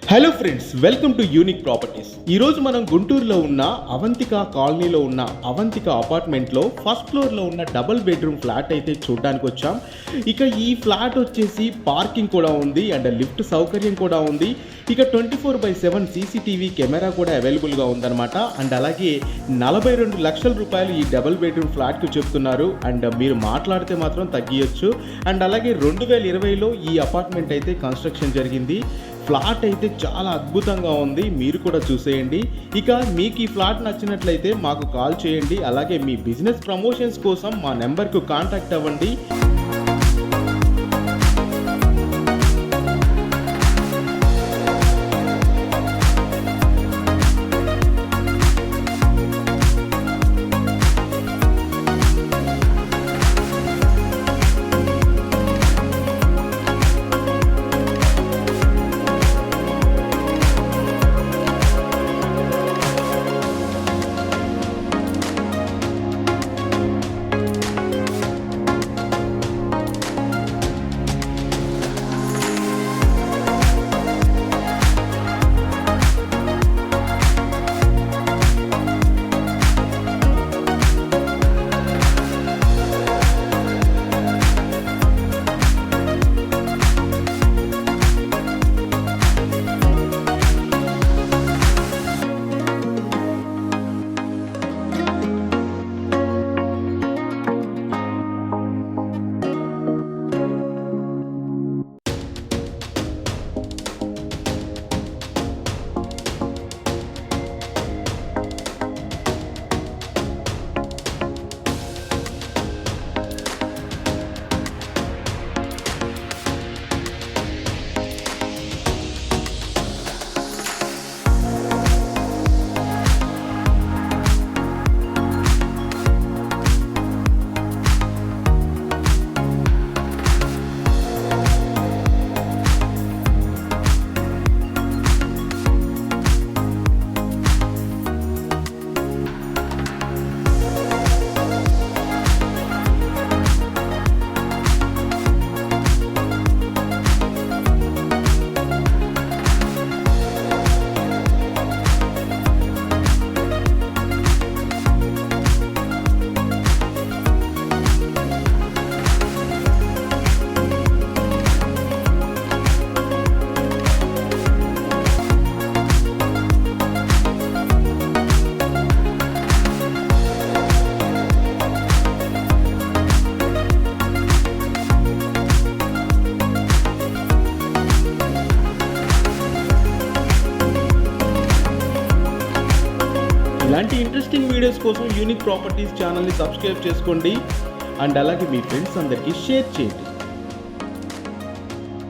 Hello friends welcome to unique properties ఈరోజు మనం గుంటూరులో ఉన్న అవంతిక కాలనీలో ఉన్న అవంతిక అపార్ట్మెంట్లో ఫస్ట్ ఫ్లోర్లో ఉన్న డబుల్ బెడ్రూమ్ ఫ్లాట్ అయితే చూడడానికి వచ్చాం. ఇక ఈ ఫ్లాట్ వచ్చేసి పార్కింగ్ కూడా ఉంది అండ్ లిఫ్ట్ సౌకర్యం కూడా ఉంది. ఇక twenty four by seven CCTV camera కూడా అవైలబుల్గా ఉందన్నమాట. అండ్ అలాగే నలభై రెండు లక్షల రూపాయలు ఈ డబుల్ బెడ్రూమ్ ఫ్లాట్కి చెప్తున్నారు. అండ్ మీరు మాట్లాడితే మాత్రం తగ్గియచ్చు. అండ్ అలాగే రెండు వేల ఇరవైలో ఈ అపార్ట్మెంట్ అయితే కన్స్ట్రక్షన్ జరిగింది. ఫ్లాట్ అయితే చాలా అద్భుతంగా ఉంది. మీరు కూడా చూసేయండి. ఇక మీకు ఈ ఫ్లాట్ నచ్చినట్లయితే మాకు కాల్ చేయండి. అలాగే మీ బిజినెస్ ప్రమోషన్స్ కోసం మా నెంబర్కు కాంటాక్ట్ అవ్వండి. ఇలాంటి ఇంట్రెస్టింగ్ వీడియోస్ కోసం యూనిక్ ప్రాపర్టీస్ ఛానల్ని సబ్స్క్రైబ్ చేసుకోండి. అండ్ అలాగే మీ ఫ్రెండ్స్ అందరికీ షేర్ చేయండి.